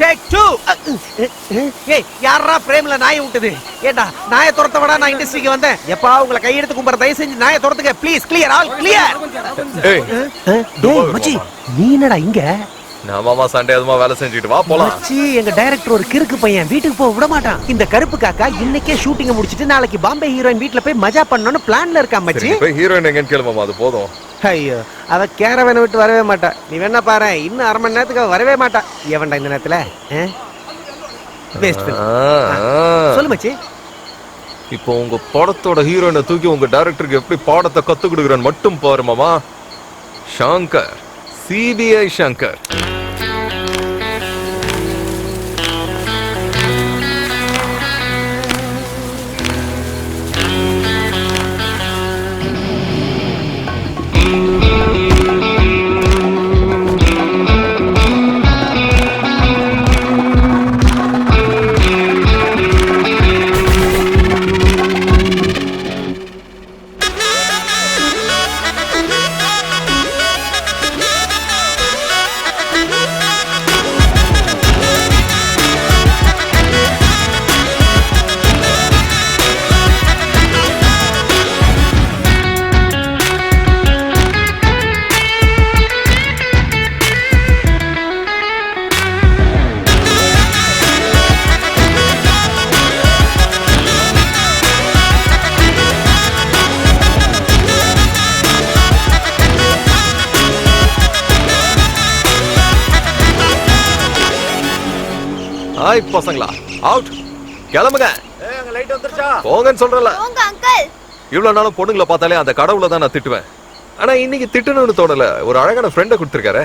Take two ஏய் யாரா பிரேம்ல நாயை விட்டது ஏண்டா நாயை துரத்த விடா நான் இண்டஸ்ட்ரிக்கு வந்தேன்? எப்பா உங்களை கையெடுத்து கும்பற தயவு செஞ்சு நாயை துரத்துங்க. ப்ளீஸ் கிளியர் ஆல் கிளியர் டேய் மச்சி நீ என்னடா இங்க? நான் மாமா சண்டே அதுமா வேலை செஞ்சுட்டு வா போலாம். மச்சி எங்க டைரக்டர் ஒரு கிறுக்கு பையன். வீட்டுக்கு போக விட மாட்டான். இந்த கருப்பு காக்கா இன்னைக்கே ஷூட்டிங்க முடிச்சிட்டு நாளைக்கு பாம்பே ஹீரோயின் வீட்ல போய் மஜா பண்ணணும்னு பிளான்ல இருக்கான் சரி மச்சி போய் ஹீரோயின் எங்கன்னு கேளு மாமா அது போதும். ஐயோ அவ கேரவனை விட்டு வரவே மாட்டா. நீ வேணா பாரு இன்னும் அரை மணி நேரத்துக்கு அவ வரவே மாட்டா. எவன்டா இந்த நேரத்துல வேஸ்ட். சொல்லு மச்சி. இப்போ உங்க படத்தோட ஹீரோயினை தூக்கி உங்க டைரக்டருக்கு எப்படி பாடத்தை கத்து கொடுக்குறேன்னு மட்டும் பாரு மாமா. ஷங்கர் சிபிஐ ஷங்கர் ஹாய் பசங்களா? அவுட் கிளம்புங்க. போங்கன்னு சொல்றல. இவ்வளவு நாளும் பொண்ணுங்களை பார்த்தாலே அந்த கடவுளை தான் நான் திட்டுவேன். ஆனா இன்னைக்கு திட்டணும்னு தோணல. ஒரு அழகான ஃப்ரெண்டை கொடுத்துருக்காரு.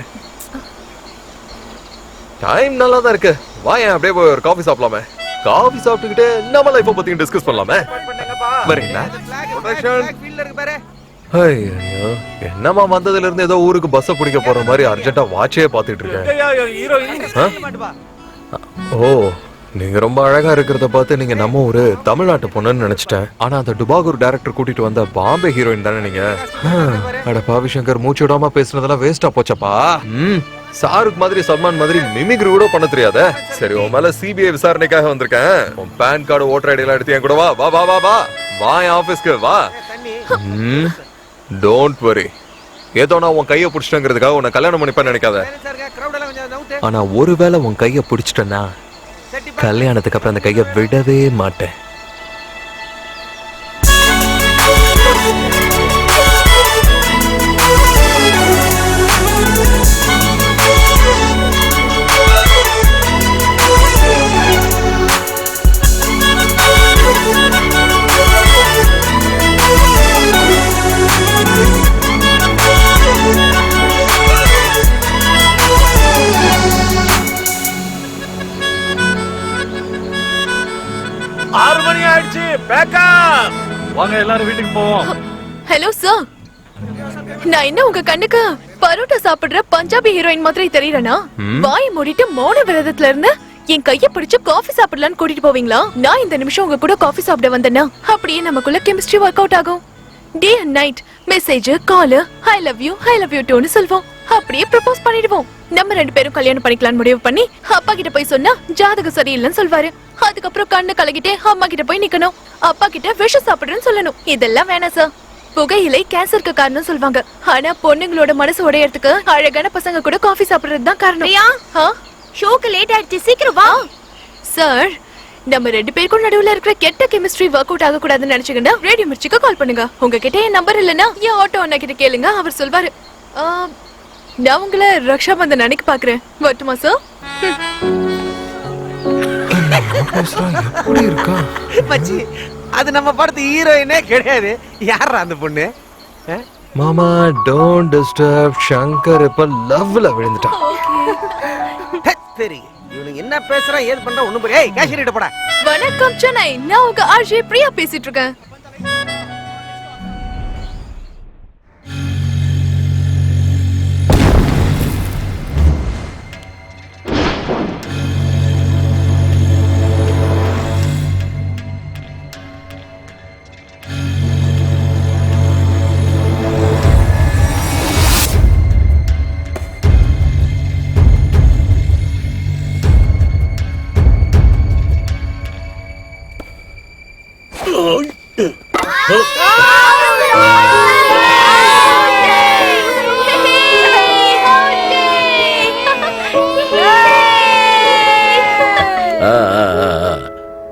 டைம் நல்லா தான் இருக்கு. வா ஏன் அப்படியே போய் ஒரு காஃபி சாப்பிடலாமே? காஃபி சாப்பிட்டுக்கிட்டு நம்ம லைஃப்பை பத்தி டிஸ்கஸ் பண்ணலாமே? வரீங்களா? ஐயோ என்னம்மா வந்ததுல இருந்து ஏதோ ஊருக்கு பஸ்ஸ பிடிக்க போற மாதிரி அர்ஜென்ட்டா வாட்சே பாத்துட்டு இருக்கேன்? ஓ நீங்க ரொம்ப அழகா இருக்கிறத பார்த்து நீங்க நம்ம ஒரு தமிழ்நாட்டு பொண்ணுன்னு நினைச்சிட்டேன். ஆனா அந்த டுபாகூர் டைரக்டர் கூட்டிட்டு வந்த பாம்பே ஹீரோயின் தானே நீங்க? ஆ, அட பாவி சங்கர் மூச்சு விடாம பேசுனதெல்லாம் வேஸ்டா போச்சப்பா. ம் சாருக் மாதிரி சல்மான் மாதிரி மிமிக்ரி கூட பண்ண தெரியாத. சரி உன் மேல சிபிஐ விசாரணைக்காக வந்திருக்கேன். உன் பேன் கார்டு ஓட்டர் ஐடி எல்லாம் எடுத்து என் கூட வா. வா வா வா வா. வா என் ஆபீஸ்க்கு வா. ம் டோன்ட் வரி ஏதோ நான் உன் கையை பிடிச்சிட்டேங்கிறதுக்காக உன்னை கல்யாணம் பண்ணிப்பேன்னு நினைக்காத. ஆனா ஒருவேளை உன் கைய பிடிச்சிட்டேன்னா கல்யாணத்துக்கு அப்புறம் அந்த கையை விடவே மாட்டேன். பேக்கப் வாங்க எல்லாரும் வீட்டுக்கு போவோம். ஹலோ சார் நான் என்ன உங்க கண்ணுக்கு பரோட்டா சாப்பிடுற பஞ்சாபி ஹீரோயின் மாதிரி தெரியறனா வாய் மூடிட்டு மௌன விரதத்துல இருந்து என் கைய பிடிச்சு காஃபி சாப்பிடலாம்னு கூட்டிட்டு போவீங்களா? நான் இந்த நிமிஷம் உங்க கூட காஃபி சாப்பிட வந்தேன்னா அப்படியே நமக்குள்ள கெமிஸ்ட்ரி ஒர்க் அவுட் ஆகும் day and night message call I love you I love you டூன்னு சொல்வோம். அப்படியே ப்ரப்போஸ் பண்ணிடுவோம். நம்ம ரெண்டு பேரும் கல்யாணம் பண்ணிக்கலாம்னு முடிவு பண்ணி அப்பா கிட்ட போய் சொன்னா ஜாதகம் சரியில்லைன்னு சொல்வாரு. அதுக்கப்புறம் கண்ணு கலகிட்டே அம்மா கிட்ட போய் நிக்கணும். அப்பா கிட்ட விஷம் சாப்பிடுறேன்னு சொல்லணும். இதெல்லாம் வேணாம் சார் புகையிலை கேன்சருக்கு காரணம் சொல்வாங்க. ஆனா பொண்ணுங்களோட மனசு உடையறதுக்கு அழகான பசங்க கூட காஃபி சாப்பிடுறது தான் காரணம். ஷோக்கு லேட் ஆயிடுச்சு சீக்கிரம் வா. சார் நம்ம ரெண்டு பேருக்கும் நடுவுல இருக்கிற கெட்ட கெமிஸ்ட்ரி ஒர்க் அவுட் ஆக கூடாதுன்னு நினைச்சீங்கன்னா ரேடியோ மிர்ச்சிக்கு கால் பண்ணுங்க. உங்ககிட்ட என் நம்பர் இல்லனா என் ஆட்டோ அண்ணா கிட்ட கேளுங்க அவர் சொல்வாரு. நான் உங்களை ரக்ஷா பந்தன் அன்னைக்கு பாக்குறேன் வரட்டுமா சார் எப்படி இருக்கா? மச்சி அது நம்ம படத்து ஹீரோயினே கிடையாது. யாரா அந்த பொண்ணு? மாமா டோன்ட் டிஸ்டர்ப் சங்கர் இப்ப லவ்ல விழுந்துட்டான் சரி இவனுங்க என்ன பேசுறான் ஏது பண்றான் புரிய- ஏய் கேஷியர் போடா. வணக்கம் சென்னை. நான் உங்க ஆர்ஜே பிரியா பேசிட்டு இருக்கேன்.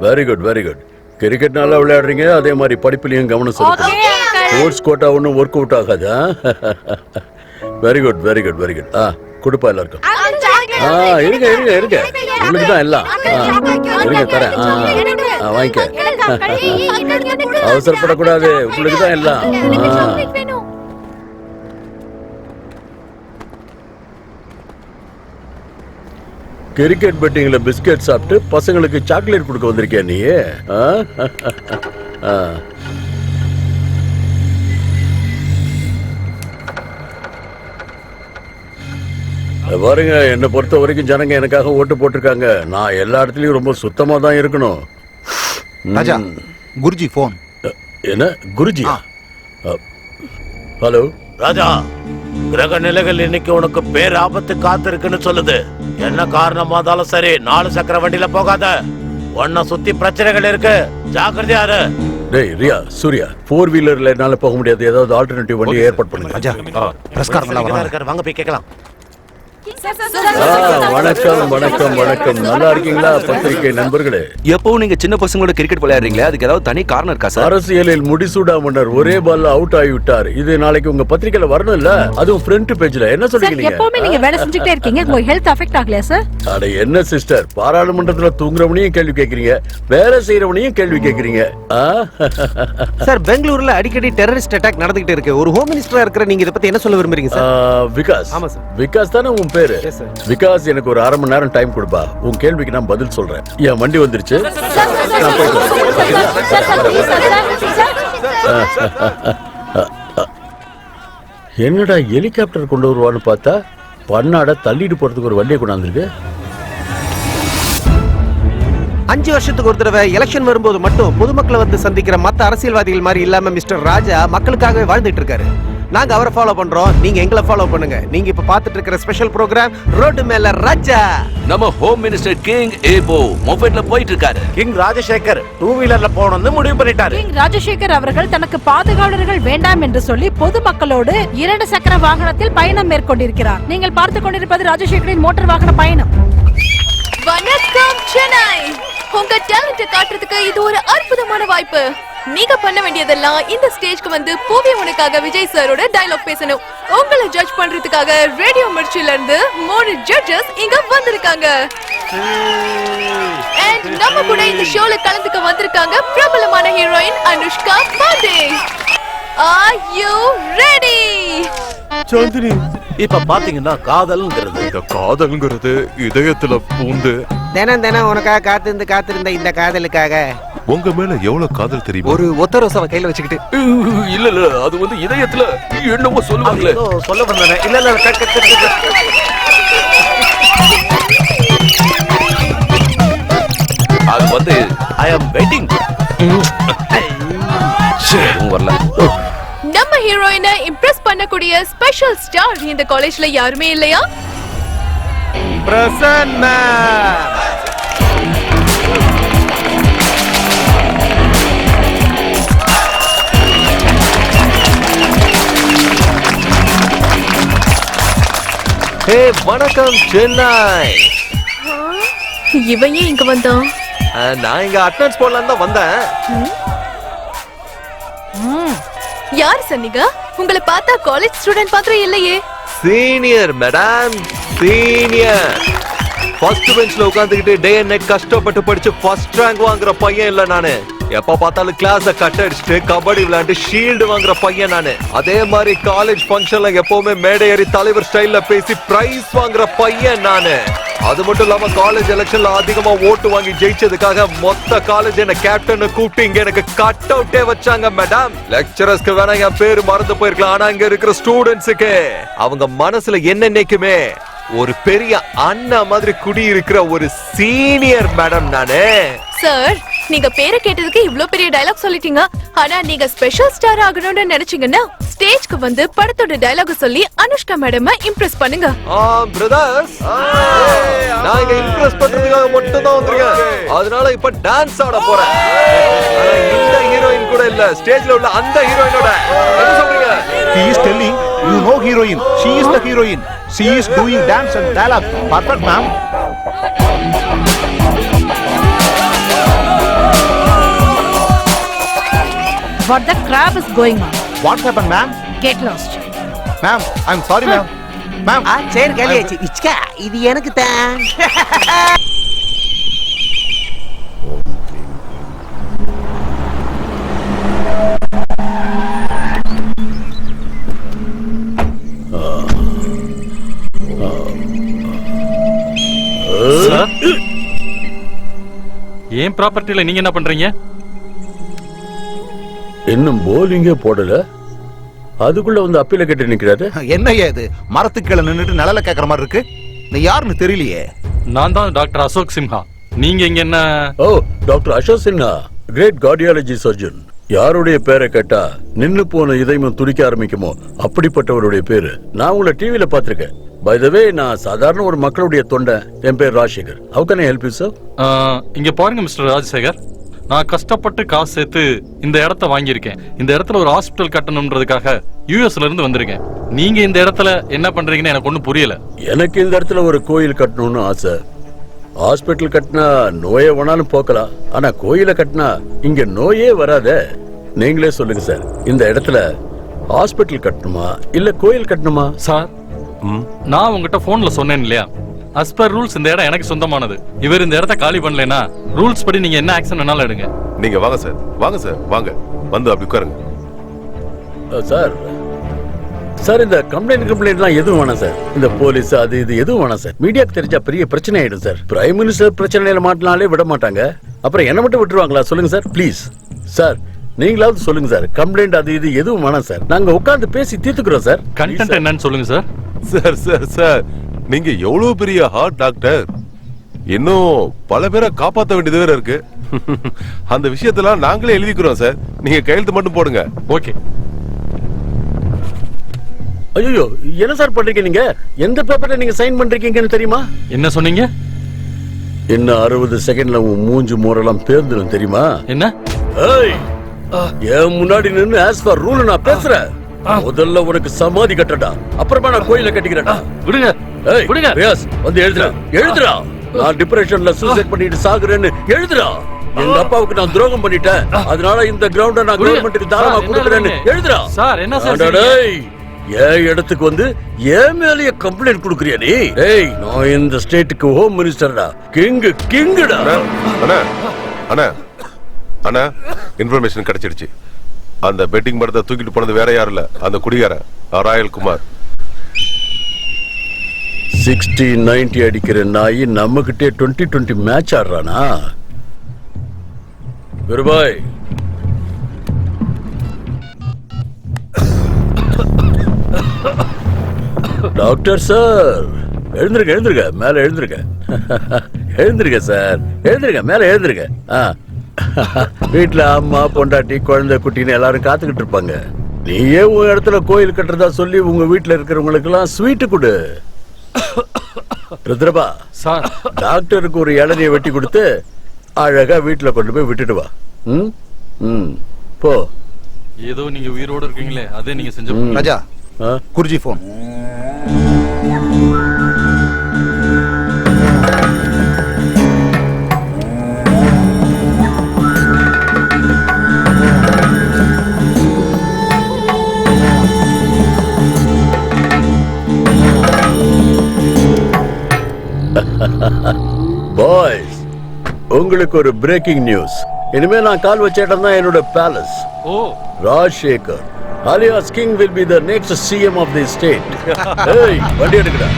Very good very good cricket நல்லா விளையாடுறீங்க அதே மாதிரி படிப்புலையும் கவனம் செலுத்தும் ஸ்போர்ட்ஸ் கோட்டா ஒன்றும் ஒர்க் அவுட் ஆகாது? Very good very good very good ஆ கொடுப்பா எல்லாருக்கும். ஆ இருங்க இருங்க இருங்க. உங்களுக்கு தான் எல்லாம். ஆ இருங்க தரேன். ஆ வாங்கிக்க. அவசரப்படக்கூடாது உங்களுக்கு தான் எல்லாம் ஆ. கிரிக்கெட் பெட்டிங்ல பிஸ்கட் சாப்பிட்டு பசங்களுக்கு சாக்லேட் கொடுக்க வந்திருக்கியா நீ ஆ? ஆ. இத பாருங்க என்னை பொறுத்த வரைக்கும் ஜனங்க எனக்காக ஓட்டு போட்டிருக்காங்க நான் எல்லா இடத்துலயும் ரொம்ப சுத்தமா தான் இருக்கணும். ராஜா குருஜி ஃபோன் என்ன? குருஜி ஹலோ? ராஜா கிரக நிலைகள் இன்னைக்கு உனக்கு பேர் ஆபத்து காத்திருக்குன்னு சொல்லுது. என்ன காரணமா இருந்தாலும் சரி நாலு சக்கர வண்டியில போகாத. உன்னை சுத்தி பிரச்சனைகள் இருக்கு. ஜாக்கிரதையா இரு. டேய் ரியா சூர்யா ஃபோர் வீலர்ல என்னால போக முடியாது. ஏதாவது ஆல்டர்னேட்டிவ் வண்டி ஏற்பாடு பண்ணுங்க. ராஜா இருக்காரு. வாங்க போய் கேட்கலாம். வணக்கம் வணக்கம் வணக்கம். நல்லா இருக்கீங்களா பத்திரிகை நண்பர்களே? எப்பவும் நீங்க சின்ன பசங்களோட கிரிக்கெட் விளையாடுறீங்களே? அதுக்கு ஏதாவது தனி காரணம் இருக்கா சார்? அரசியலில் முடிசூடா மன்னர் ஒரே பால்ல அவுட் ஆகிவிட்டார். இது நாளைக்கு உங்க பத்திரிக்கையில வரணும் இல்ல? அதுவும் ஃப்ரண்ட் பேஜ்ல என்ன சொல்றீங்க நீங்க எப்பவுமே நீங்க வேலை செஞ்சுட்டே இருக்கீங்க. உங்களுக்கு ஹெல்த் அஃபெக்ட் ஆகலையா சார் அட என்ன சிஸ்டர் பாராளுமன்றத்துல தூங்குறவனையும் கேள்வி கேக்குறீங்க வேலை செய்யறவனையும் கேள்வி கேக்குறீங்க? சார் பெங்களூர்ல அடிக்கடி டெரரிஸ்ட் அட்டாக் நடந்துகிட்டு இருக்கு. ஒரு ஹோம் மினிஸ்டரா இருக்கிற நீங்க இதை பத்தி என்ன சொல்ல விரும்புறீங்க சார் விகாஸ். ஆமா சார். விகாஸ் தானே உன் பேரு. விகாஸ் எனக்கு ஒரு அரை மணி நேரம் டைம் கொடுப்பா உன் கேள்விக்கு நான் பதில் சொல்றேன் என் வண்டி வந்துருச்சு நான் போயிட்டு வரேன். என்னடா ஹெலிகாப்டர் கொண்டு வருவான்னு பார்த்தா பண்ணாட தள்ளிட்டு போறதுக்கு ஒரு வண்டியை கொண்டாந்துருக்கு அஞ்சு வருஷத்துக்கு ஒரு தடவை எலெக்ஷன் வரும்போது மட்டும் பொதுமக்களை வந்து சந்திக்கிற மத்த அரசியல்வாதிகள் மாதிரி இல்லாம மிஸ்டர் ராஜா மக்களுக்காகவே வாழ்ந்துட்டு இருக்காரு நாங்க அவரை ஃபாலோ பண்றோம். நீங்க எங்களை ஃபாலோ பண்ணுங்க. நீங்க இப்ப பாத்துட்டு இருக்கிற ஸ்பெஷல் ப்ரோக்ராம் ரோடு மேல ராஜா. நம்ம ஹோம் மினிஸ்டர் கிங் ஏபோ மொபைல்ல போயிட்டு இருக்காரு கிங் ராஜசேகர் டூ வீலர்ல போகணும்னு முடிவு பண்ணிட்டாரு. கிங் ராஜசேகர் அவர்கள் தனக்கு பாதுகாவலர்கள் வேண்டாம் என்று சொல்லி பொதுமக்களோடு இரண்டு சக்கர வாகனத்தில் பயணம் மேற்கொண்டிருக்கிறார். நீங்கள் பார்த்துக் கொண்டிருப்பது ராஜசேகரின் மோட்டார் வாகன பயணம். வணக்கம் சென்னை. உங்க டேலண்ட காட்டுறதுக்கு இது ஒரு அற்புதமான வாய்ப்பு. நீங்க பண்ண வேண்டியதெல்லாம் இந்த ஸ்டேஜ்க்கு வந்து பூவி உனக்காக விஜய் சாரோட டயலாக் பேசணும். உங்களை ஜட்ஜ் பண்றதுக்காக ரேடியோ மிர்ச்சில இருந்து மூணு ஜட்ஜஸ் இங்க வந்திருக்காங்க. அண்ட் நம்ம கூட இந்த ஷோல கலந்துக்க வந்திருக்காங்க பிரபலமான heroine Anushka Pandey. Are you ready இப்ப பாத்தீங்கன்னா காதல்ங்கிறது. இந்த காதல்ங்கிறது இதயத்துல பூந்து தினம் தினம் உனக்காக காத்திருந்து காத்திருந்த இந்த காதலுக்காக. உங்க மேல எவ்வளவு காதல் தெரியுமா? ஒரு ஒத்த ரோசாவை கையில வச்சுக்கிட்டு இல்ல இல்ல அது வந்து இதயத்துல என்னமோ சொல்லுவாங்களே. சொல்ல வந்தேன். இல்ல இல்ல அது வந்து ஐ அம் வெயிட்டிங் வரல. நம்ம ஹீரோயினை இம்ப்ரெஸ் பண்ணக்கூடிய ஸ்பெஷல் ஸ்டார் இந்த காலேஜ்ல யாருமே இல்லையா? பிரசன்னா. ஹே வணக்கம் சென்னை. இவன் ஏன் இங்க வந்தான்? நான் இங்க அட்டனன்ஸ் போடலான்னு தான் வந்தேன். யார் சொன்னீங்க? உங்களை பார்த்தா காலேஜ் ஸ்டூடெண்ட் பாத்திரம் இல்லையே. சீனியர் மேடம் சீனியர் ஃபர்ஸ்ட் பெஞ்ச்ல உட்காந்துக்கிட்டு டே அண்ட் நைட் கஷ்டப்பட்டு படிச்சு ஃபர்ஸ்ட் ரேங்க் வாங்குற பையன் இல்ல நானு. எப்ப பார்த்தாலும் கிளாஸ கட் அடிச்சுட்டு கபடி விளையாண்டு ஷீல்டு வாங்குற பையன் நானு. அதே மாதிரி காலேஜ் ஃபங்க்ஷன்ல எப்பவுமே மேடை ஏறி தலைவர் ஸ்டைல்ல பேசி பிரைஸ் வாங்குற பையன் நானு. அது மட்டும் இல்லாம காலேஜ் எலெக்ஷன்ல அதிகமா ஓட்டு வாங்கி ஜெயிச்சதுக்காக மொத்த காலேஜ் என்ன கேப்டன் கூப்பிட்டு இங்க எனக்கு கட் அவுட்டே வச்சாங்க மேடம் லெக்சரர்ஸ்க்கு வேணா என் பேரு மறந்து போயிருக்கலாம். ஆனா இங்க இருக்கிற ஸ்டூடெண்ட்ஸுக்கு அவங்க மனசுல என்னன்னைக்குமே ஒரு பெரிய அண்ணா மாதிரி குடி இருக்கிற ஒரு சீனியர் மேடம் நானு. சார் நீங்க பேரை கேட்டதுக்கு இவ்ளோ பெரிய டயலாக் சொல்லிட்டீங்க. ஆனா நீங்க ஸ்பெஷல் ஸ்டார் ஆகணும்னு நினைச்சீங்கன்னா ஸ்டேஜ்க்கு வந்து படத்தோட டயலாக் சொல்லி அனுஷ்கா மேடம் இம்ப்ரெஸ் பண்ணுங்க. ஆ பிரதர்ஸ் நான் இங்க இம்ப்ரெஸ் பண்றதுக்காக மட்டும் தான் வந்திருக்கேன் அதனால இப்ப டான்ஸ் ஆட போறேன். இந்த ஹீரோயின் கூட இல்ல. ஸ்டேஜ்ல உள்ள அந்த ஹீரோயினோட என்ன சொல்றீங்க? He is telling you know heroine. She is the heroine. She is doing dance and dialogue. Perfect, ma'am. What the crap is going on? What happened, ma'am? Get lost. Ma'am, I'm sorry, ma'am. Ma'am, ஆ சரி காலியாச்சு இச்கா இது எனக்கு தான் sir ஏன் ப்ராப்பர்ட்டில நீங்க என்ன பண்றீங்க இன்னும் போலிங்கே போடல. அதுக்குள்ள வந்து அப்பீல கட்டி நிக்கிறாரு. என்னய்யா இது? மரத்துக்கு கீழே நின்னுட்டு நிழல கேக்குற மாதிரி இருக்கு. நீ யாருன்னு தெரியலையே. நான் தான் டாக்டர் அசோக் சிம்ஹா நீங்க இங்க என்ன? ஓ doctor Ashok Sinha great cardiology surgeon யாருடைய பேரை கேட்டா நின்னு போன இதயமும் துடிக்க ஆரம்பிக்குமோ? அப்படிப்பட்டவருடைய பேரு. நான் உங்களை டிவில பார்த்திருக்கேன். பை த வே நான் சாதாரண ஒரு மக்களுடைய தொண்டை என் பேர் Rajasekhar. How can I help you sir இங்க பாருங்க மிஸ்டர் ராஜசேகர். நான் கஷ்டப்பட்டு காசு சேர்த்து இந்த இடத்த வாங்கியிருக்கேன். இந்த இடத்துல ஒரு ஹாஸ்பிட்டல் கட்டணும்ன்றதுக்காக யூஎஸ்ல இருந்து வந்திருக்கேன். நீங்க இந்த இடத்துல என்ன பண்றீங்கன்னு எனக்கு ஒன்றும் புரியல. எனக்கு இந்த இடத்துல ஒரு கோயில் கட்டணும்னு ஆசை. ஹாஸ்பிட்டல் கட்டினா நோயை வேணாலும் போக்கலாம். ஆனா கோயிலை கட்டினா இங்க நோயே வராதே. நீங்களே சொல்லுங்க சார் இந்த இடத்துல ஹாஸ்பிட்டல் கட்டணுமா இல்ல கோயில் கட்டணுமா? சார் நான் உங்ககிட்ட போன்ல சொன்னேன் இல்லையா? As per ரூல்ஸ் இந்த இடம் எனக்கு சொந்தமானது. இவர் இந்த இடத்த காலி பண்ணலைன்னா ரூல்ஸ் படி நீங்க என்ன ஆக்ஷன் வேணாலும் எடுங்க. நீங்க வாங்க சார் வாங்க சார் வாங்க. வந்து அப்படி உட்காருங்க. சார். சார் இந்த கம்ப்ளைண்ட் கம்ப்ளைண்ட்லாம் எதுவும் வேணாம் சார். இந்த போலீஸ் அது இது எதுவும் வேணாம் சார். மீடியாக்கு தெரிஞ்சா பெரிய பிரச்சனை ஆயிடும் சார். பிரைம் மினிஸ்டர் பிரச்சனையில மாட்டினாலே விட மாட்டாங்க. அப்புறம் என்ன மட்டும் விட்டுருவாங்களா? சொல்லுங்க சார். ப்ளீஸ் சார் நீங்களாவது சொல்லுங்க சார். கம்ப்ளைண்ட் அது இது எதுவும் வேணாம் சார். நாங்க உட்கார்ந்து பேசி தீர்த்துக்கிறோம் சார். கண்டென்ட் என்னன்னு சொல்லுங்க சார். Sir sir sir. நீங்க எவ்வளவு பெரிய ஹார்ட் டாக்டர் இன்னும் பல பேரை காப்பாத்த வேண்டியது வேற இருக்கு. அந்த விஷயத்தெல்லாம் நாங்களே எழுதிக்கிறோம் சார் நீங்க கையெழுத்து மட்டும் போடுங்க. ஓகே ஐயோ என்ன சார் பண்றீங்க நீங்க? எந்த பேப்பர்ல நீங்க சைன் பண்றீங்கன்னு தெரியுமா? என்ன சொன்னீங்க? இன்னும் அறுபது செகண்ட்ல உன் மூஞ்சு மூரெல்லாம் பேர்ந்துடும் தெரியுமா? என்ன? ஏய் என் முன்னாடி நின்னு ஆஸ் ஃபார் ரூல் நான் பேசுறேன். முதல்ல உனக்கு சமாதி கட்டடா அப்புறமா நான் கோயில கட்டிக்கிறேன்டா. விடுங்க. ஏய் விடுங்க. ரியாஸ் வந்து எழுதுடா. எழுதுடா. நான் டிப்ரெஷன்ல சூசைட் பண்ணிட்டு சாகுறேன்னு எழுதுடா. எங்க அப்பாவுக்கு நான் துரோகம் பண்ணிட்டேன். அதனால இந்த கிரவுண்ட நான். கவர்மெண்ட்டுக்கு தாராளமா கொடுக்குறேன்னு? எழுதுடா. சார், என்ன சார் ஆண்டா, டேய், என் இடத்துக்கு வந்து என் மேலயே கம்ப்ளைண்ட் கொடுக்குறியா நீ? ஏய் நான் இந்த ஸ்டேட்டுக்கு ஹோம் மினிஸ்டர்டா கிங் கிங்குடா. அண்ணா அண்ணா அண்ணா இன்ஃபர்மேஷன் கிடைச்சிடுச்சு. அந்த பெட்டிங் மரத்தை தூக்கிட்டு போனது வேற யாரும் இல்ல. அந்த குடிகாரன் ராயல் குமார். சிக்ஸ்டி நைன்டி அடிக்கிற நாய் நம்ம கிட்டே டுவெண்ட்டி டுவெண்ட்டி மேட்ச் ஆடுறானா? குருபாய். டாக்டர் சார் எழுந்திருக்க எழுந்திருக்க மேல எழுந்திருக்க எழுந்திருக்க சார் எழுந்திருக்க மேல எழுந்திருக்க ஆ. வீட்டில் அம்மா பொண்டாட்டி குழந்தை குட்டின்னு எல்லாரும் காத்துக்கிட்டு இருப்பாங்க. நீயே உன் இடத்துல கோயில் கட்டுறதா சொல்லி உங்க வீட்டில் இருக்கிறவங்களுக்கெல்லாம் ஸ்வீட்டு கொடு. ருத்ரபா சார். டாக்டருக்கு ஒரு இளநியை வெட்டி கொடுத்து அழகா வீட்டுல கொண்டு போய் விட்டுட்டு வா. ம்? ம். போ. ஏதோ நீங்க உயிரோட இருக்கீங்களே அதே நீங்க செஞ்ச. ராஜா? குருஜி போன் பாய்ஸ் உங்களுக்கு ஒரு பிரேக்கிங் நியூஸ் இனிமே நான் கால் வச்ச இடம் தான் என்னோட palace O. Rajsekhar alias king will be the next CM of the state ஏய் வண்டி எடுக்கடா.